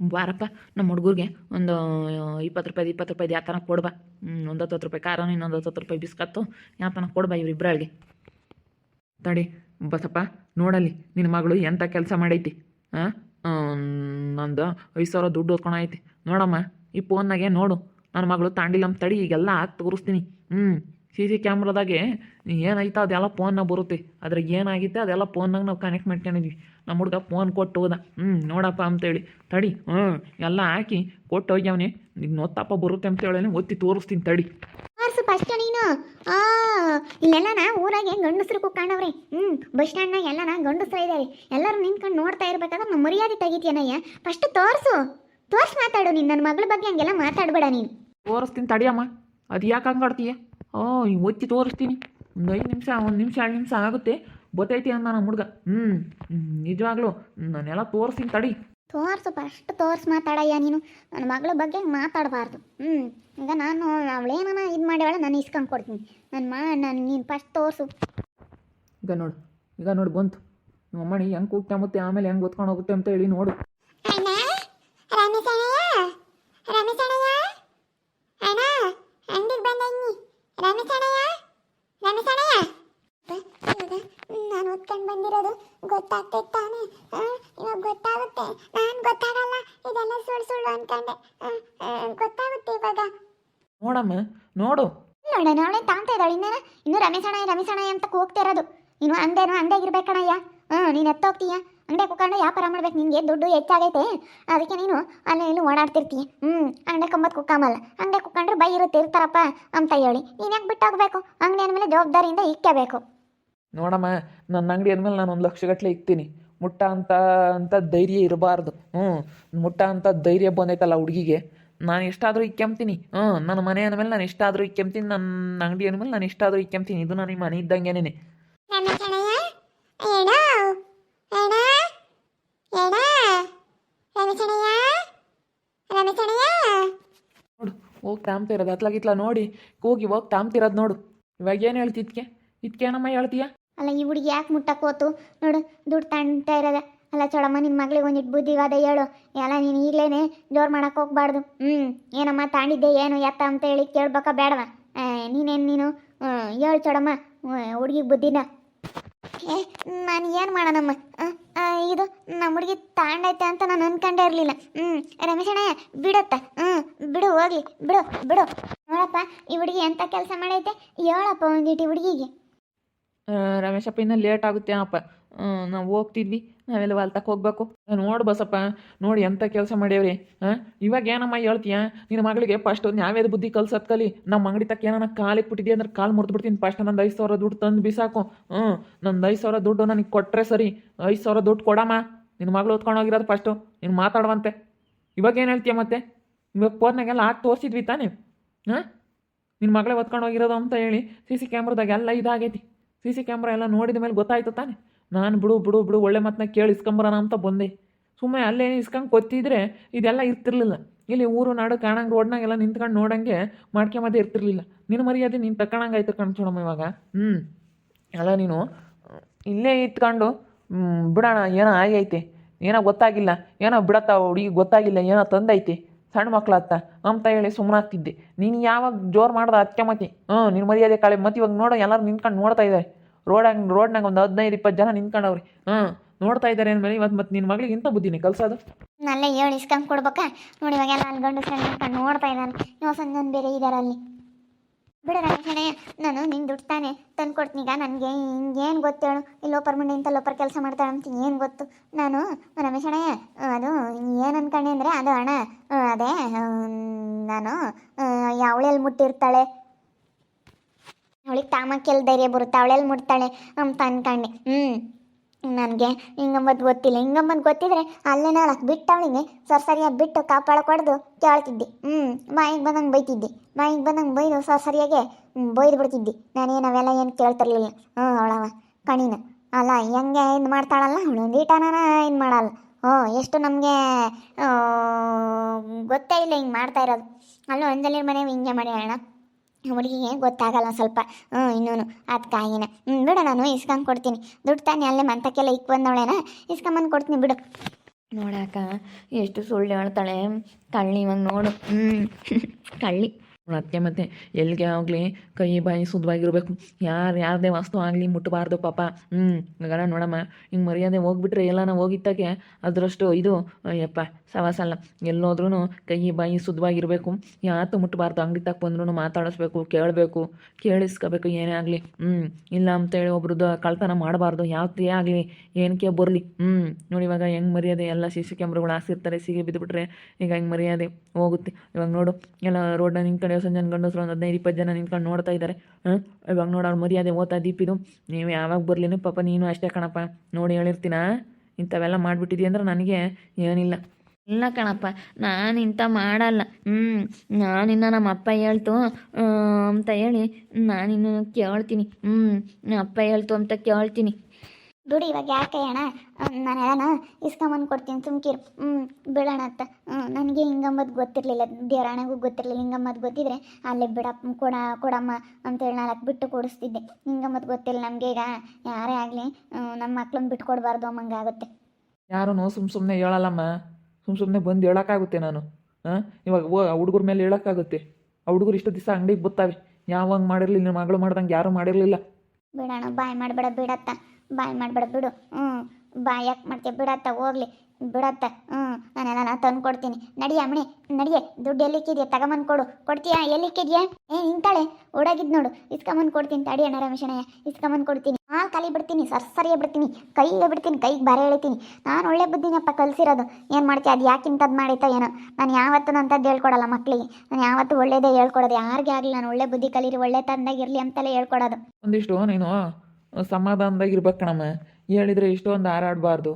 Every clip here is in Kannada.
ಬಾರಪ್ಪ ನಮ್ಮ ಹುಡುಗರಿಗೆ ಒಂದು ಇಪ್ಪತ್ತು ರೂಪಾಯಿ ಇಪ್ಪತ್ತು ರೂಪಾಯಿ ಯಾವ ಥರ ಕೊಡ್ಬಾ. ಒಂದು ಹತ್ತು ರೂಪಾಯಿ ಖಾರ ಇನ್ನೊಂದು ಹತ್ತು ರೂಪಾಯಿ ಬಿಸ್ಕತ್ತು, ಯಾವ ಥರ ಕೊಡ್ಬಾ ಇವರಿಬ್ಬರಳಿಗೆ ತಡಿ, ಬಸಪ್ಪ, ನೋಡಲ್ಲಿ ನಿನ್ನ ಮಗಳು ಎಂಥ ಕೆಲಸ ಮಾಡೈತಿ? ಹಾಂ ನಂದು ಐದು ಸಾವಿರ ದುಡ್ಡು ಓದ್ಕೊಳೈತಿ ನೋಡಮ್ಮ, ಈ ಫೋನ್ನಾಗೆ ನೋಡು. ನನ್ನ ಮಗಳು ತಾಂಡಿಲಮ್ಮ ತಡಿ, ಈಗೆಲ್ಲ ಹಾಕಿ ತೋರಿಸ್ತೀನಿ. ಹ್ಞೂ ಸಿ ಸಿ ಕ್ಯಾಮ್ರಾದಾಗೆ ಏನಾಯ್ತು ಅದೆಲ್ಲ ಫೋನ್ನಾಗ ಬರುತ್ತೆ. ಅದ್ರಾಗ ಏನಾಗಿತ್ತು ಅದೆಲ್ಲ ಫೋನ್ನಾಗ ನಾವು ಕನೆಕ್ಟ್ ಮಾಡ್ಕೊಂಡಿದ್ವಿ ನಮ್ಮ ಹುಡುಗ ಫೋನ್ ಕೊಟ್ಟು ಹೋದ. ಹ್ಞೂ ನೋಡಪ್ಪ ಅಂತೇಳಿ. ತಡಿ ಹ್ಞೂ ಎಲ್ಲ ಹಾಕಿ ಕೊಟ್ಟು ಹೋಗ್ಯಾವನೆ. ನಿನ್ನ ನೋತ್ತಪ್ಪ ಬರುತ್ತೆ ಅಂತ ಅಂತೇಳಿ ಒತ್ತಿ ತೋರಿಸ್ತೀನಿ ತಡಿ. ತೋರ್ಸು ಫಸ್ಟ್ ನೀನು. ಆ ಇಲ್ಲೆಲ್ಲನ ಊರಾಗೆ ಗಂಡಸ್ರು ಕುಕ್ಕಾಣವ್ರೆ ಹ್ಞೂ ಬಸ್ ಸ್ಟ್ಯಾಂಡ್ನಾಗ ಎಲ್ಲನ ಗಂಡಸ್ರು ಇದ್ದಾರೆ ಎಲ್ಲರೂ ನಿಂತ್ಕೊಂಡು ನೋಡ್ತಾ ಇರ್ಬೇಕಾದ್ರೆ ನಮ್ಮ ಮರ್ಯಾದೆ ತೆಗಿತೀಯನಯ್ಯ. ಫಸ್ಟ್ ತೋರ್ಸು. ತೋರ್ಸ್ ಮಾತಾಡು ನೀನು. ನನ್ನ ಮಗಳ ಬಗ್ಗೆ ಹಂಗೆಲ್ಲ ಮಾತಾಡಬೇಡ ನೀನು. ತೋರಿಸ್ತೀನಿ ತಡಿಯಮ್ಮ ಅದು ಯಾಕೆ ಹಂಗೆ ಇವತ್ತಿ ಒತ್ತಿ ತೋರಿಸ್ತೀನಿ. ಒಂದು ಐದು ನಿಮಿಷ ಒಂದು ನಿಮಿಷ ಎರಡು ನಿಮಿಷ ಆಗುತ್ತೆ. ಗೊತ್ತೈತಿ ಅಂದ ನಮ್ಮ ಹುಡುಗ. ಹ್ಞೂ ನಿಜವಾಗ್ಲೂ. ನಾನೆಲ್ಲ ತೋರಿಸ್ತೀನಿ ತಡಿ. ತೋರ್ಸು ಫಸ್ಟ್ ತೋರ್ಸ್ ಮಾತಾಡಯ್ಯ ನೀನು. ನನ್ನ ಮಗಳ ಬಗ್ಗೆ ಮಾತಾಡಬಾರ್ದು. ಹ್ಞೂ ಈಗ ನಾನು ಅವಳೇನ ಇದು ಮಾಡ್ಯಾಳ ನಾನು ಇಸ್ಕೊಂಡು ಕೊಡ್ತೀನಿ. ನನ್ನ ಮಾ ನಾನು ನೀನು ಫಸ್ಟ್ ತೋರಿಸು. ಈಗ ನೋಡು ಈಗ ನೋಡು ಬಂತು. ನಿಮ್ಮ ಅಮ್ಮಣಿ ಹೆಂಗೆ ಕೂಗ್ತಾಮುತ್ತೆ ಆಮೇಲೆ ಹೆಂಗೆ ಗೊತ್ಕೊಂಡು ಹೋಗುತ್ತೆ ಅಂತ ಹೇಳಿ ನೋಡು. ಅಣ್ಣ ರಮೇಶಣ್ಣಯ್ಯ? ರಮೇಶಣ್ಣಯ್ಯ? ಅಣ್ಣ ಅಂಗಡಿಗೆ ಬಂದಣ್ಣಿ ರಮೇಶಣ್ಣಯ್ಯ ರಮೇಶಣ್ಣಯ್ಯ ನಾನು ಓದ್ಕೊಂಡು ಬಂದಿರೋದು ಗೊತ್ತಾಗ್ತೈತೆ ತಾನೇ. ಇವಾಗ ಗೊತ್ತಾಗುತ್ತೆ. ನಾನು ಗೊತ್ತಾಗಲ್ಲ. ಇದೆಲ್ಲ ಸುಳ್ಳು ಸುಳ್ಳು ಅನ್ಕೊಂಡೆ ಆ, ಆ, ಗೊತ್ತಾಗುತ್ತೆ ಇವಾಗ ನೋಡಮ್ಮ ನೋಡು ನೋಡೋಣ ಅವಳೆ ತಾಂತ ಇದ್ದಾಳೆ ಇನ್ನೇನ ಇನ್ನು ರಮೇಶಣ್ಣಯ್ಯ ರಮೇಶಣ್ಣಯ್ಯ ಅಂತ ಕೂಗ್ತಾ ಇರೋದು ನೀನು ಅಂದೇನೋ ಅಂದಾಗಿರ್ಬೇಕಣ್ಣಯ್ಯ ಹ್ಞೂ ನೀನು ಎತ್ತೋಗ್ತೀಯ ಅಂಗಡಿ ಕುತ್ಕೊಂಡು ವ್ಯಾಪಾರ ಮಾಡ್ಬೇಕು ನಿನಗೆ ದುಡ್ಡು ಹೆಚ್ಚಾಗೈತೆ. ಅದಕ್ಕೆ ನೀನು ಅಲ್ಲಿ ಇಲ್ಲಿ ಓಡಾಡ್ತಿರ್ತೀಯ. ಹ್ಞೂ ಅಂಗಡಿ ಕಂಬತ್ ಕುಕ್ಕಾಮಲ್ಲ. ಅಂಗಡಿ ಕುಕ್ಕೊಂಡ್ರೆ ಬೈ ಇರುತ್ತೆ ಇರ್ತಾರಪ್ಪ ಅಂತ ಹೇಳಿ. ನೀನು ಯಾಕೆ ಬಿಟ್ಟೋಗ್ಬೇಕು ಅಂಗಡಿ ಅಂದಮೇಲೆ ಜವಾಬ್ದಾರಿಯಿಂದ ಇಕ್ಕಬೇಕು ನೋಡಮ್ಮ ನನ್ನ ಅಂಗಡಿ ಅಂದಮೇಲೆ ನಾನು ಒಂದು ಲಕ್ಷ ಗಟ್ಟಲೆ ಇಕ್ತೀನಿ. ಮುಟ್ಟ ಅಂತ ಅಂತ ಧೈರ್ಯ ಇರಬಾರ್ದು. ಹ್ಞೂ ಮುಟ್ಟ ಅಂತ ಧೈರ್ಯ ಬಂದೈತಲ್ಲ ಹುಡುಗಿಗೆ. ನಾನು ಎಷ್ಟಾದರೂ ಇಕ್ಕೆಂತೀನಿ ಹ್ಞೂ ನನ್ನ ಮನೆ ಅಂದಮೇಲೆ ನಾನು ಎಷ್ಟಾದರೂ ಇಕ್ಕೆಂತೀನಿ ನನ್ನ ಅಂಗಡಿ ಅಂದಮೇಲೆ ನಾನು ಎಷ್ಟಾದರೂ ಇಕ್ಕೆಂತೀನಿ ಇದು ನನಗೆ ಮನೆ ಇದ್ದಂಗೆನೇ ರಮೇಶಣ್ಣಯ್ಯ ಏನ ಏನ ಏನ ರಮೇಶಣ್ಣಯ್ಯ ರಮೇಶಣ್ಣಯ್ಯ ನೋಡು ಹೋಗಿ ತಾಮ್ತಿರೋದು ಅತ್ಲಾಗಿತ್ಲ ನೋಡಿ ಕೂಗಿ ಹೋಗಿ ತಾಮ್ತಿರೋದು ನೋಡು. ಇವಾಗ ಏನು ಹೇಳ್ತಿ ಇದಕ್ಕೆ ಏನಮ್ಮ ಹೇಳ್ತೀಯ? ಅಲ್ಲ ಈ ಹುಡುಗಿ ಯಾಕೆ ಮುಟ್ಟಕ್ಕೆ ಹೋತು? ನೋಡು ದುಡ್ಡು ತಣ್ತಾ ಇರೋದ. ಅಲ್ಲ ಚಡಮ್ಮ ನಿನ್ನ ಮಗಳಿಗೆ ಒಂದಿಟ್ಟು ಬುದ್ಧಿವಾದ ಹೇಳು. ಎಲ್ಲ ನೀನು ಈಗಲೇ ಜೋರು ಮಾಡಕ್ಕೆ ಹೋಗ್ಬಾರ್ದು. ಹ್ಞೂ ಏನಮ್ಮ ತಾಂಡಿದ್ದೆ ಏನು ಎತ್ತ ಅಂತ ಹೇಳಿ ಕೇಳ್ಬೇಕಾ ಬೇಡವ? ನೀನೇನು ನೀನು? ಹೇಳು ಚಡಮ್ಮ ಹುಡುಗಿ ಬುದ್ಧಿನ. ಏ ನಾನು ಏನು ಮಾಡೋಣಮ್ಮ? ಇದು ನಮ್ಮ ಹುಡುಗಿ ತಾಂಡೈತೆ ಅಂತ ನಾನು ಅನ್ಕೊಂಡೇ ಇರಲಿಲ್ಲ. ಹ್ಞೂ ರಮೇಶಣ್ಣ ಬಿಡತ್ತ. ಹ್ಞೂ ಬಿಡು, ಹೋಗ್ಲಿ. ಬಿಡು ಬಿಡು. ನೋಡಪ್ಪ, ಈ ಹುಡುಗಿ ಎಂಥ ಕೆಲಸ ಮಾಡೈತೆ? ಹೇಳಪ್ಪ ಒಂದಿಟ್ಟು ಹುಡುಗಿಗೆ. ರಮೇಶಪ್ಪ, ಇನ್ನೂ ಲೇಟ್ ಆಗುತ್ತೆ ಅಪ್ಪ. ನಾವು ಹೋಗ್ತಿದ್ವಿ. ನಾವೆಲ್ಲ ಹೊಲ್ತಕ್ಕೆ ಹೋಗ್ಬೇಕು. ನೋಡು ಬಸಪ್ಪ, ನೋಡಿ ಎಂಥ ಕೆಲಸ ಮಾಡ್ಯವ್ರಿ. ಹಾಂ, ಇವಾಗ ಏನಮ್ಮ ಹೇಳ್ತೀಯ? ನಿನ್ನ ಮಗಳಿಗೆ ಫಸ್ಟ್ ನ್ಯಾವೇದ ಬುದ್ಧಿ ಕಲ್ಸತ್ ಕಲಿ. ನಮ್ಮ ಅಂಗಡಿ ತಕ್ಕ ಏನಾನ ಕಾಲಿಗೆ ಬಿಟ್ಟಿದ್ದೆ ಅಂದ್ರೆ ಕಾಲು ಮುರಿದು ಬಿಡ್ತೀನಿ ಫಸ್ಟ್ ನಂದು ಐದು ಸಾವಿರ ದುಡ್ಡು ತಂದು ಬಿಸಾಕು. ಹ್ಞೂ, ನಂದು ಐದು ಸಾವಿರ ದುಡ್ಡು ನನಗೆ ಕೊಟ್ಟರೆ ಸರಿ. ಐದು ಸಾವಿರ ದುಡ್ಡು ಕೊಡಮ್ಮ. ನಿನ್ನ ಮಗಳು ಓದ್ಕೊಂಡು ಹೋಗಿರೋದು ಫಸ್ಟು ನೀನು ಮಾತಾಡುವಂತೆ. ಇವಾಗ ಏನು ಹೇಳ್ತೀಯ ಮತ್ತೆ? ಇವಾಗ ಫೋನ್ನಾಗೆಲ್ಲ ಹಾಕಿ ತೋರಿಸಿದ್ವಿ ತಾನೇ. ಹಾಂ ನಿನ್ನ ಮಗಳೇ ಓದ್ಕೊಂಡು ಹೋಗಿರೋದು ಅಂತ ಹೇಳಿ ಸಿ ಸಿ ಕ್ಯಾಮ್ರದಾಗೆಲ್ಲ ಇದಾಗೈತಿ. ಸಿ ಸಿ ಕ್ಯಾಮ್ರಾ ಎಲ್ಲ ನೋಡಿದ ಮೇಲೆ ಗೊತ್ತಾಯ್ತು ತಾನೆ. ನಾನು ಬಿಡು ಬಿಡು ಬಿಡು ಒಳ್ಳೆ ಮಾತನ್ನ ಕೇಳಿ ಇಸ್ಕೊಂಬರೋಣ ಅಂತ ಬಂದೆ. ಸುಮ್ಮನೆ ಅಲ್ಲೇ ಇಸ್ಕೊಂಡು ಕೊತ್ತಿದ್ರೆ ಇದೆಲ್ಲ ಇರ್ತಿರ್ಲಿಲ್ಲ. ಇಲ್ಲಿ ಊರು ನಾಡು ಕಾಣಂಗೆ ರೋಡ್ನಾಗೆಲ್ಲ ನಿಂತ್ಕೊಂಡು ನೋಡಂಗೆ ಮಾಡ್ಕೊಂಬದೇ ಇರ್ತಿರ್ಲಿಲ್ಲ. ನಿನ್ನ ಮರ್ಯಾದೆ ನೀನು ತಕ್ಕಣಂಗೆ ಆಯ್ತು ಕಣ್ಸೋಣಮ್ಮ ಇವಾಗ. ಹ್ಞೂ ಅಲ್ಲ ನೀನು ಇಲ್ಲೇ ಇತ್ಕೊಂಡು ಮ್, ಬಿಡೋಣ ಏನೋ ಆಗೈತೆ ಏನೋ ಗೊತ್ತಾಗಿಲ್ಲ ಏನೋ ಬಿಡತ್ತ ಹುಡುಗಿ ಗೊತ್ತಾಗಿಲ್ಲ ಏನೋ ತಂದೈತಿ. ಸಣ್ಣ ಮಕ್ಳತ್ತ ಅಂತ ಹೇಳಿ ಸುಮ್ಮನಾಗ್ತಿದ್ದೆ ನೀನು ಯಾವಾಗ ಜೋರು ಮಾಡ್ದ ಅದಕ್ಕೆ ಮತಿ ಹ್ಞೂ ನಿನ್ನ ಮರ್ಯಾದೆ ಕಾಳೆ ಮತ್ತೆ ಇವಾಗ ನೋಡೋ ಎಲ್ಲರೂ ನಿಂತ್ಕೊಂಡು ನೋಡ್ತಾ ಇದ್ದಾರೆ ರೋಡಾಗ ರೋಡ್ನಾಗ ಒಂದು ಹದಿನೈದು ಇಪ್ಪತ್ತು ಜನ ನಿಂತ್ಕೊಂಡವ್ರಿ. ಹಾಂ, ನೋಡ್ತಾ ಇದ್ದಾರೆ ಅಂದಮೇಲೆ ಇವತ್ತು ಮತ್ತೆ ನಿನ್ನ ಮಗಳಿಗೆ ಇಂಥ ಬುದ್ಧಿನೇ ಕಲ್ಸೋದು? ನಲ್ಲೇ ಹೇಳಿ ಇಸ್ಕೊಂಡ್ ಕೊಡ್ಬೇಕಾ? ನೋಡಿ ಇವಾಗೆಲ್ಲ ಅಲ್ಲಿ ಗಂಡು ನೋಡ್ತಾ ಇದ್ದಾನೆ ನೀವು ಸಂಜನ್ ಬೇರೆ ಇದ್ದಾರೆ ಅಲ್ಲಿ. ಬಿಡ ರಾಜಣೆ ನಾನು ನಿನ್ ದುಡ್ಡು ತಾನೆ ತಂದು ಈಗ ನನಗೆ ಹಿಂಗೇನು ಗೊತ್ತೇಳು ಇಲ್ಲಿ ಲೋಪರ್ ಮುಂದೆ ಇಂಥ ಲೋಪರ್ ಕೆಲಸ ಮಾಡ್ತಾಳೆ ಅಂತ ಏನು ಗೊತ್ತು? ನಾನು ರಮೇಶಣ್ಣ ಅದು ಏನು ಅನ್ಕೊಂಡೆ ಅಂದರೆ ಅದು ಹಣ ಅದೇ ನಾನು ಅವಳೆಲ್ಲಿ ಮುಟ್ಟಿರ್ತಾಳೆ? ಅವಳಿಗೆ ತಾಮಕ್ಕೆಲ್ಲ ಧೈರ್ಯ ಬರುತ್ತೆ ಅವಳೆಲ್ಲಿ ಮುಟ್ತಾಳೆ. ಅಂತ ಅನ್ಕಂಡೆ ಹ್ಞೂ ನನಗೆ ಹಿಂಗಂಬದು ಗೊತ್ತಿಲ್ಲ. ಹಿಂಗಂಬದು ಗೊತ್ತಿದ್ರೆ ಅಲ್ಲೇ ನಾಲ್ಕು ಬಿಟ್ಟು ಅವಳಿಗೆ ಸರ್ ಸರಿಯಾಗಿ ಬಿಟ್ಟು ಕಾಪಾಡ ಕೊಡ್ದು ಕೇಳ್ತಿದ್ದೆ. ಹ್ಞೂ ಮಾಯಿಗೆ ಬಂದಂಗೆ ಬೈತಿದ್ದೆ. ಮಾಯಿಗೆ ಬಂದಂಗೆ ಬೈದು ಸರ್ ಸರಿಯಾಗೆ ಬೈದು ಬಿಡ್ತಿದ್ದೆ. ನಾನೇನು ಅವೆಲ್ಲ ಏನು ಕೇಳ್ತಿರ್ಲಿಲ್ಲ. ಹ್ಞೂ ಅವಳವ ಕಣಿನ. ಅಲ್ಲ, ಹೆಂಗೆ ಇದು ಮಾಡ್ತಾಳಲ್ಲ? ಅವಳು ಒಂದೀಟನ ಇದು ಮಾಡಲ್ಲ. ಹ್ಞೂ ಎಷ್ಟು ನಮಗೆ ಗೊತ್ತೇ ಇಲ್ಲ ಹಿಂಗೆ ಮಾಡ್ತಾ ಇರೋದು. ಅಲ್ಲೂ ಒಂದಲ್ಲಿ ಮನೆ ಹಿಂಗೆ ಮಾಡಿ ಅಣ್ಣ. ಹುಡುಗಿಗೆ ಗೊತ್ತಾಗಲ್ಲ ಸ್ವಲ್ಪ. ಹ್ಞೂ ಇನ್ನೂನು. ಕಾಯಿನ. ಹ್ಞೂ ಬಿಡು ನಾನು ಇಸ್ಕೊಂಡು ಕೊಡ್ತೀನಿ. ದುಡ್ಡು ತಾನೆ ಅಲ್ಲೇ ಮಂತಕ್ಕೆಲ್ಲ ಇಕ್ ಬಂದವಳೇನ? ಇಸ್ಕೊಂಬಂದು ಕೊಡ್ತೀನಿ, ಬಿಡು. ನೋಡಕ್ಕ, ಎಷ್ಟು ಸುಳ್ಳು ಹೇಳ್ತಾಳೆ. ಕಳ್ಳಿ ಇವಾಗ ನೋಡು. ಹ್ಞೂ ಕಳ್ಳಿ ಅದಕ್ಕೆ ಮತ್ತೆ ಎಲ್ಲಿಗೆ ಆಗಲಿ ಕೈ, ಬಾಯಿ ಶುದ್ಧವಾಗಿರ್ಬೇಕು ಯಾರು, ಯಾರದೇ ವಸ್ತು ಆಗಲಿ ಮುಟ್ಟಬಾರ್ದು ಪಾಪ. ಹ್ಞೂ ಗಣ ನೋಡಮ್ಮ, ಹಿಂಗೆ ಮರ್ಯಾದೆ ಹೋಗ್ಬಿಟ್ರೆ ಎಲ್ಲಾನ ಹೋಗಿತ್ತಾಗೆ ಅದರಷ್ಟು ಇದು, ಅಯ್ಯಪ್ಪ ಸವಾಸಲ್ಲ ಎಲ್ಲೋದ್ರೂ ಕೈ, ಬಾಯಿ ಶುದ್ಧವಾಗಿರಬೇಕು ಯಾತು ಮುಟ್ಟಬಾರ್ದು ಅಂಗಡಿ ತಕ್ಕ ಬಂದ್ರೂ ಮಾತಾಡಿಸ್ಬೇಕು, ಕೇಳಬೇಕು, ಕೇಳಿಸ್ಕೋಬೇಕು ಏನೇ ಆಗಲಿ. ಹ್ಞೂ ಇಲ್ಲ ಅಂತೇಳಿ ಒಬ್ರದ್ದು ಕಳ್ತನ ಮಾಡಬಾರ್ದು. ಯಾವತ್ತೇ ಆಗಲಿ ಏನಕ್ಕೆ ಬರಲಿ? ಹ್ಞೂ ನೋಡಿ ಇವಾಗ ಹೆಂಗೆ ಮರ್ಯಾದೆ ಎಲ್ಲ ಸಿ ಸಿ ಕ್ಯಾಮ್ರಾಗಳು ಹಾಸಿರ್ತಾರೆ ಸಿಗಿ ಬಿದ್ದುಬಿಟ್ರೆ ಈಗ ಹೆಂಗೆ ಮರ್ಯಾದೆ ಹೋಗುತ್ತೆ. ಇವಾಗ ನೋಡು, ಎಲ್ಲ ರೋಡ್ನ ಹಿಂಗೆ ಎಷ್ಟು ಜನ ಗಂಡಸರು ಒಂದು ಹದಿನೈದು ಇಪ್ಪತ್ತು ಜನ ನಿಂತ್ಕೊಂಡು ನೋಡ್ತಾ ಇದ್ದಾರೆ ಹಾಂ ಇವಾಗ ನೋಡು ಮರ್ಯಾದೆ ಓದ್ತಾ ದೀಪಿದು ನೀವು ಯಾವಾಗ ಬರಲಿನ ಪಾಪ ನೀನು ಅಷ್ಟೇ ಕಣಪ್ಪ. ನೋಡಿ ಹೇಳಿರ್ತೀನ? ಇಂಥವೆಲ್ಲ ಮಾಡಿಬಿಟ್ಟಿದ್ದೀನಿ ಅಂದ್ರೆ ನನಗೆ ಏನಿಲ್ಲ. ಇಲ್ಲ ಕಣಪ್ಪ, ನಾನು ಇಂಥ ಮಾಡಲ್ಲ. ಹ್ಞೂ ನಾನಿನ್ನ ನಮ್ಮ ಅಪ್ಪ ಹೇಳ್ತು ಅಂತ ಹೇಳಿ ನಾನಿನ್ನು ಕೇಳ್ತೀನಿ. ಹ್ಞೂ ಅಪ್ಪ ಹೇಳ್ತು ಅಂತ ಕೇಳ್ತೀನಿ. ಬಿಡು ಇವಾಗ ಯಾಕೆ ಅಣ್ಣ? ನಾನು ಹೇಳೋಣ ಇಸ್ಕೊಂಬಂದು ಕೊಡ್ತೀನಿ ಸುಮ್ಕಿರು. ಹ್ಞೂ ಬಿಡೋಣ ಅಂತ ಹ್ಞೂ ನನಗೆ ಹಿಂಗಂಬದು ಗೊತ್ತಿರಲಿಲ್ಲ ದೇವರಾಣೆಗೂ ಗೊತ್ತಿರಲಿಲ್ಲ ಹಿಂಗಮ್ಮದು ಗೊತ್ತಿದ್ರೆ ಅಲ್ಲೇ ಬಿಡಪ್ಪ ಕೊಡ ಕೊಡಮ್ಮ ಅಂತೇಳಿ ನಾಲ್ಕು ಬಿಟ್ಟು ಕೊಡಿಸ್ತಿದ್ದೆ. ಹಿಂಗಮ್ಮದು ಗೊತ್ತಿಲ್ಲ ನಮಗೆ ಈಗ. ಯಾರೇ ಆಗಲಿ ನಮ್ಮ ಮಕ್ಳನ್ನ ಬಿಟ್ಕೊಡ್ಬಾರ್ದು ಅಮ್ಮಂಗಾಗುತ್ತೆ. ಯಾರೂ ಸುಮ್ಮ ಸುಮ್ಮನೆ ಹೇಳಲ್ಲಮ್ಮ. ಸುಮ್ಮ ಸುಮ್ಮನೆ ಬಂದು ಹೇಳೋಕ್ಕಾಗುತ್ತೆ ನಾನು. ಹಾಂ? ಇವಾಗ ಓ ಹುಡುಗರ ಮೇಲೆ ಹೇಳೋಕ್ಕಾಗುತ್ತೆ. ಆ ಹುಡುಗರು ಇಷ್ಟು ದಿವಸ ಅಂಗಡಿಗೆ ಬತ್ತಾವೆ. ಯಾವಾಗ ಮಾಡಿರಲಿಲ್ಲ ನಿಮ್ಮ ಮಗಳು ಮಾಡ್ದಂಗೆ ಯಾರೂ ಮಾಡಿರಲಿಲ್ಲ. ಬಿಡೋಣ ಬಾಯ್ ಮಾಡಬೇಡ ಬಿಡತ್ತ. ಬಾಯ್ ಮಾಡಬೇಡ, ಬಿಡು. ಹ್ಞೂ ಬಾಯ್ ಯಾಕೆ ಮಾಡ್ತೀಯ? ಬಿಡತ್ತ, ಹೋಗ್ಲಿ. ಬಿಡತ್ತ. ಹ್ಞೂ ನಾನೆಲ್ಲ ತಂದು ಕೊಡ್ತೀನಿ ನಡಿಯ ಅಮ್ಮಣಿ, ನಡಿಯೆ. ದುಡ್ಡು ಎಲ್ಲಿಕ್ಕಿದ್ಯಾ ತಗೊಂಬಂದು ಕೊಡು. ಕೊಡ್ತೀಯಾ? ಎಲ್ಲಿಕ್ಕಿದ್ಯಾ ಏ ನಿಂತಾಳೆ ಓಡಾಗಿದ್ ನೋಡು. ಇಸ್ಕೊಂಬಂದು ಕೊಡ್ತೀನಿ ತಡಿ ಅಣ್ಣ ರಮೇಶಣ್ಣಯ್ಯ ಇಸ್ಕೊಂಬಂದು ಕೊಡ್ತೀನಿ. ಹಾಲು ಕಲಿ ಬಿಡ್ತೀನಿ, ಸರ್ಸರಿಯ ಬಿಡ್ತೀನಿ. ಕೈಗೆ ಬಿಡ್ತೀನಿ, ಕೈಗೆ ಬರ ಎಳಿತೀನಿ. ನಾನು ಒಳ್ಳೆ ಬುದ್ಧಿನಪ್ಪ, ಕಲಿಸಿರೋದು. ಏನು ಮಾಡ್ತೀಯ? ಅದು ಯಾಕಿಂತದ್ದು ಮಾಡಿತೋ ಏನೋ. ನಾನು ಯಾವತ್ತೂ ಅಂಥದ್ದು ಹೇಳ್ಕೊಡಲ್ಲ ಮಕ್ಕಳಿಗೆ ನಾನು ಯಾವತ್ತೂ ಒಳ್ಳೇದೇ ಹೇಳ್ಕೊಡೋದು. ಯಾರಿಗೆ ಆಗಲಿ, ನಾನು ಒಳ್ಳೆ ಬುದ್ಧಿ ಕಲೀರಿ, ಒಳ್ಳೆ ತಂದಾಗಿರಲಿ ಅಂತಲೇ ಹೇಳ್ಕೊಡೋದು. ಒಂದಿಷ್ಟು ನೀನು ಸಮಾಧಾನದಾಗ ಇರ್ಬೇಕು ಕಣಮ್ಮ ಹೇಳಿದರೆ ಇಷ್ಟೊಂದು ಹಾರಾಡಬಾರ್ದು.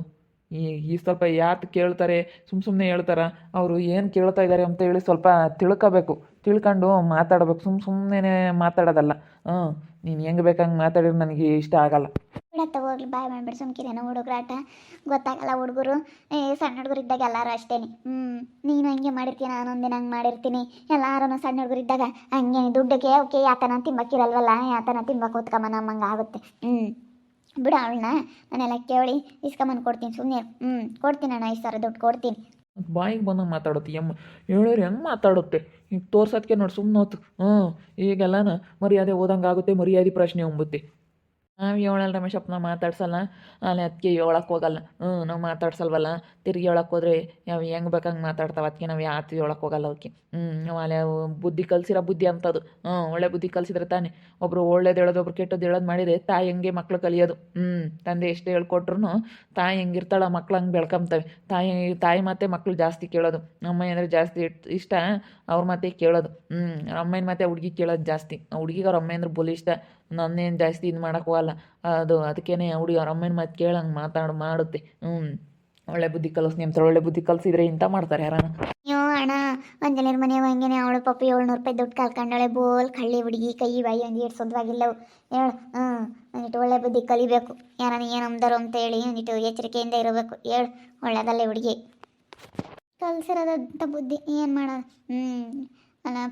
ಈ ಈ ಸ್ವಲ್ಪ ಯಾತು ಕೇಳ್ತಾರೆ ಸುಮ್ಮ ಸುಮ್ಮನೆ ಹೇಳ್ತಾರ, ಅವರು ಏನು ಕೇಳ್ತಾ ಇದ್ದಾರೆ ಅಂತ ಹೇಳಿ ಸ್ವಲ್ಪ ತಿಳ್ಕೋಬೇಕು. ತಿಳ್ಕೊಂಡು ಮಾತಾಡ್ಬೇಕು. ಸುಮ್ಮ ಸುಮ್ಮನೆ ಮಾತಾಡೋದಲ್ಲ. ಹ್ಞೂ ನೀನು ಹೆಂಗೆ ಬೇಕಂಗೆ ಮಾತಾಡಿದ್ರೆ ನನಗೆ ಇಷ್ಟ ಆಗಲ್ಲ. ಬಿಡತ್ತ ಹೋಗ್ಲಿ ಬಾಯ್ ಮಾಡ್ಬಿಡಿ ಹುಡುಗ್ರ ಹುಡುಗರಾಟ ಗೊತ್ತಾಗಲ್ಲ ಹುಡುಗರು. ಏ, ಸಣ್ಣ ಹುಡುಗರು ಇದ್ದಾಗ ಎಲ್ಲರೂ ಅಷ್ಟೇನೆ. ಹ್ಞೂ ನೀನು ಹಂಗೆ ಮಾಡಿರ್ತೀನಿ ನಾನು ಒಂದಿನ ಹಂಗೆ ಮಾಡಿರ್ತೀನಿ. ಎಲ್ಲರೂ ಸಣ್ಣ ಹುಡುಗರು ಇದ್ದಾಗ ಹಂಗೆ ದುಡ್ಡಕ್ಕೆ, ಓಕೆ ಯಾತನ ತಿಂಬಕ್ಕಿರಲ್ವಲ್ಲ ಯಾತನ ತಿಂಬಕ್ಕೆ ಹೊತ್ಕೊಂಬ ನಮ್ಮಂಗೆ ಆಗುತ್ತೆ. ಹ್ಞೂ ಬಿಡು ಅವಳನ್ನ, ನಾನೆಲ್ಲ ಕೇಳಿ ಇಸ್ಕೊಂಬಂದು ಕೊಡ್ತೀನಿ ಸುಮ್ಮನೆ ಹ್ಞೂ ಕೊಡ್ತೀನಿ ಅಣ್ಣ, ಐದು ಸಾವಿರ ದುಡ್ಡು ಕೊಡ್ತೀನಿ. ಬಾಯಿಗೆ ಬಂದಂಗೆ ಮಾತಾಡುತ್ತೆ, ಎಮ್ಮ ಹೇಳೋರು ಹೆಂಗೆ ಮಾತಾಡುತ್ತೆ? ಈಗ ತೋರ್ಸೋದಕ್ಕೆ ನೋಡಿ ಸುಮ್ಮನೆ ಹೋತು ಹ್ಞೂ ಈಗೆಲ್ಲನ ಮರ್ಯಾದೆ ಓದಂಗೆ ಆಗುತ್ತೆ ಮರ್ಯಾದೆ ಪ್ರಶ್ನೆ ಒಂಬುತ್ತೆ ನಾವು ಹೇಳಲ್ಲ ರಮೇಶಪ್ಪ ನಾವು ಮಾತಾಡ್ಸಲ್ಲ. ಅಲ್ಲಿ ಅದಕ್ಕೆ ಹೇಳಕ್ಕೆ ಹೋಗಲ್ಲ. ಹ್ಞೂ ನಾವು ಮಾತಾಡ್ಸಲ್ವಲ್ಲ. ತಿರುಗಿ ಹೇಳಕ್ಕೆ ಹೋದ್ರೆ ಯಾವ ಹೆಂಗೆ ಬೇಕಂಗೆ ಮಾತಾಡ್ತಾವೆ. ಅದಕ್ಕೆ ನಾವು ಯಾತು ಹೇಳಕ್ಕೆ ಹೋಗಲ್ಲ ಅವಕ್ಕೆ ಹ್ಞೂ ನಾವು ಅಲ್ಲಿ ಬುದ್ಧಿ ಕಲಿಸಿರೋ ಬುದ್ಧಿ ಅಂತದು. ಹ್ಞೂ ಒಳ್ಳೆ ಬುದ್ಧಿ ಕಲಿಸಿದ್ರೆ ತಾನೆ. ಒಬ್ಬರು ಒಳ್ಳೇದು ಹೇಳೋದು, ಒಬ್ರು ಕೆಟ್ಟದ್ದು ಹೇಳೋದು ಮಾಡಿದರೆ ತಾಯಿ ಹೆಂಗೆ ಮಕ್ಳು ಕಲಿಯೋದು. ಹ್ಞೂ ತಂದೆ ಎಷ್ಟು ಹೇಳ್ಕೊಟ್ರು ತಾಯಿ ಹೆಂಗೆ ಹೆಂಗಿರ್ತಾಳೆ ಮಕ್ಳು ಹಂಗೆ ಬೆಳ್ಕೊಂತವೆ ತಾಯಿ ತಾಯಿ ಮಾತೆ ಮಕ್ಳು ಜಾಸ್ತಿ ಕೇಳೋದು. ಅಮ್ಮ ಅಂದರೆ ಜಾಸ್ತಿ ಇಷ್ಟ, ಅವ್ರ ಮಾತೆ ಕೇಳೋದು. ಹ್ಞೂ ಅಮ್ಮನ ಮಾತೆ ಹುಡುಗಿ ಕೇಳೋದು ಜಾಸ್ತಿ. ಹುಡುಗಿಗೆ ಅವ್ರ ಅಮ್ಮ ಅಂದ್ರೆ ಬುಲಿ ಇಷ್ಟ. ನನ್ನೇನು ಜಾಸ್ತಿ ಇದು ಮಾಡೋಕೆ ಹೋಗಲ್ಲ. ಅದು ಅದಕ್ಕೇನೆ ಹುಡುಗಿ ಅವ್ರ ಅಮ್ಮನ ಮಾತು ಕೇಳಂಗೆ ಮಾತಾಡು ಮಾಡುತ್ತೆ. ಹ್ಞೂ ಒಳ್ಳೆ ಬುದ್ಧಿ ಕಲಿಸ್ ನಿಮ್ಮ ಒಳ್ಳೆ ಬುದ್ಧಿ ಕಲಿಸಿದ್ರೆ ಇಂಥ ಮಾಡ್ತಾರೆ ಯಾರನ್ನ ಅಯ್ಯೋ ಅಣ್ಣ ಒಂದೆಲ್ಲರ ಮನೆ ಹಂಗೇನೆ ಅವಳು ಪಾಪ ಏಳ್ನೂರು ರೂಪಾಯಿ ದುಡ್ಡು ಕಲ್ಕೊಂಡಳೆ ಬೋಲ್ ಕಳ್ಳಿ ಹುಡುಗಿ, ಕೈ, ಬಾಯಿ ಒಂದು ಇಟ್ಟು ಸೊದ್ವಾಗಿಲ್ಲವು. ಹೇಳು ಹ್ಞೂ ಒಂದಿಟ್ಟು ಒಳ್ಳೆ ಬುದ್ಧಿ ಕಲಿಬೇಕು. ಯಾರನ್ನ ಏನು ಅಂದರು ಅಂತ ಹೇಳಿ ಒಂದಿಟ್ಟು ಎಚ್ಚರಿಕೆಯಿಂದ ಇರಬೇಕು. ಹೇಳು, ಒಳ್ಳೆದಲ್ಲೇ ಹುಡುಗಿ. ಕಲ್ಸಿರೋದಂಥ ಬುದ್ಧಿ, ಏನು ಮಾಡೋದು ಹ್ಞೂ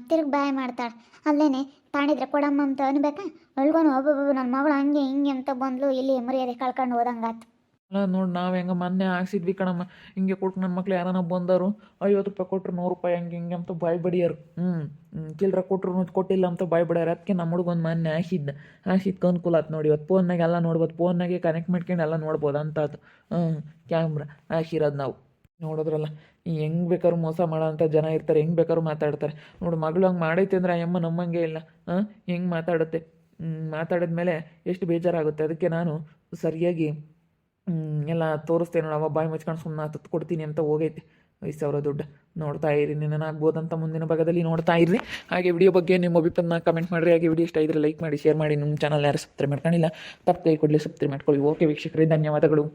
ತಿರುಗಿ ಬಾಯ್ ಮಾಡ್ತಾಳೆ. ಅಲ್ಲೇನೆ, ತಾಣಿದ್ರೆ ಕೊಡಮ್ಮ ಅಂತ ಅನ್ಬೇಕಾ? ಅಳ್ಗೋನು ಒಬ್ಬೊಬ್ಬ ನನ್ನ ಮಗಳು ಹಂಗೆ ಹಿಂಗೆ ಅಂತ ಬಂದ್ಲು, ಇಲ್ಲಿ ಮರ್ಯಾದೆ ಕಳ್ಕೊಂಡು ಹೋದಂಗಾತು ಅಲ್ಲ ನೋಡಿ, ನಾವು ಹೆಂಗೆ ಮೊನ್ನೆ ಹಾಕ್ಸಿದ್ವಿ ಕಣಮ್ಮ. ಹಿಂಗೆ ಕೊಟ್ಟು ನನ್ನ ಮಕ್ಳು ಯಾರನ್ನ ಬಂದರು, ಐವತ್ತು ರೂಪಾಯಿ ಕೊಟ್ಟರು ನೂರು ರೂಪಾಯಿ ಹಂಗೆ ಹಿಂಗೆ ಅಂತ ಬಾಯ್ ಬಡಿಯೋರು. ಹ್ಞೂ ಚಿಲ್ಲರೆ ಕೊಟ್ಟರು ಕೊಟ್ಟಿಲ್ಲ ಅಂತ ಬಾಯ್ ಬಡಿಯೋರು. ಅದಕ್ಕೆ ನಮ್ಮ ಹುಡುಗೊಂದು ಮೊನ್ನೆ ಹಾಕಿದ್ದ. ಹಾಕಿದ್ಕೆ ಅನುಕೂಲ ಆಯ್ತು ನೋಡಿ ಇವತ್ತು ಫೋನ್ನಾಗೆ ಎಲ್ಲ ನೋಡ್ಬೋದು. ಫೋನ್ನಾಗೆ ಕನೆಕ್ಟ್ ಮಾಡ್ಕೊಂಡು ಎಲ್ಲ ನೋಡ್ಬೋದು ಅಂತ ಹ್ಞೂ ಕ್ಯಾಮ್ರಾ ಹಾಕಿರೋದು ನಾವು. ನೋಡಿದ್ರಲ್ಲ. ಹೆಂಗೆ ಬೇಕಾದ್ರೂ ಮೋಸ ಮಾಡೋಂಥ ಜನ ಇರ್ತಾರೆ, ಹೆಂಗೆ ಬೇಕಾದ್ರೂ ಮಾತಾಡ್ತಾರೆ. ನೋಡು, ಮಗಳು ಹಂಗೆ ಮಾಡೈತೆ ಅಂದ್ರೆ ಅಮ್ಮ ನಮ್ಮಂಗೆ ಇಲ್ಲ. ಹಾಂ ಹೆಂಗೆ ಮಾತಾಡುತ್ತೆ? ಮಾತಾಡಿದ್ಮೇಲೆ ಎಷ್ಟು ಬೇಜಾರಾಗುತ್ತೆ. ಅದಕ್ಕೆ ನಾನು ಸರಿಯಾಗಿ ಎಲ್ಲ ತೋರಿಸ್ತೇನೆ ನೋಡು. ಬಾಯಿ ಮುಚ್ಕೊಂಡು ಸುಮ್ಮನೆ ಹತ್ತು ಕೊಡ್ತೀನಿ ಅಂತ ಹೋಗೈತೆ. ಐದು ಸಾವಿರ ದುಡ್ಡು ನೋಡ್ತಾ ಇರಿ ಆಗ್ಬೋದಂತ ಮುಂದಿನ ಭಾಗದಲ್ಲಿ ನೋಡ್ತಾ ಇರ್ರಿ. ಹಾಗೆ ವಿಡಿಯೋ ಬಗ್ಗೆ ನಿಮ್ಮ ಅಭಿಪ್ರಾಯನ ಕಮೆಂಟ್ ಮಾಡಿರಿ. ಹಾಗೆ ವಿಡಿಯೋ ಇಷ್ಟ ಇದ್ರೆ ಲೈಕ್ ಮಾಡಿ ಶೇರ್ ಮಾಡಿ. ನಿಮ್ಮ ಚಾನಲ್ ಯಾರು ಸಬ್ಸ್ಕ್ರೈಬ್ ಮಾಡ್ಕೊಂಡಿಲ್ಲ ತಪ್ಪು ಕೈ ಕೊಡಲಿ ಸಬ್ಸ್ಕ್ರೈಬ್ ಮಾಡ್ಕೊಳ್ಳಿ. ಓಕೆ ವೀಕ್ಷಕರೇ, ಧನ್ಯವಾದಗಳು.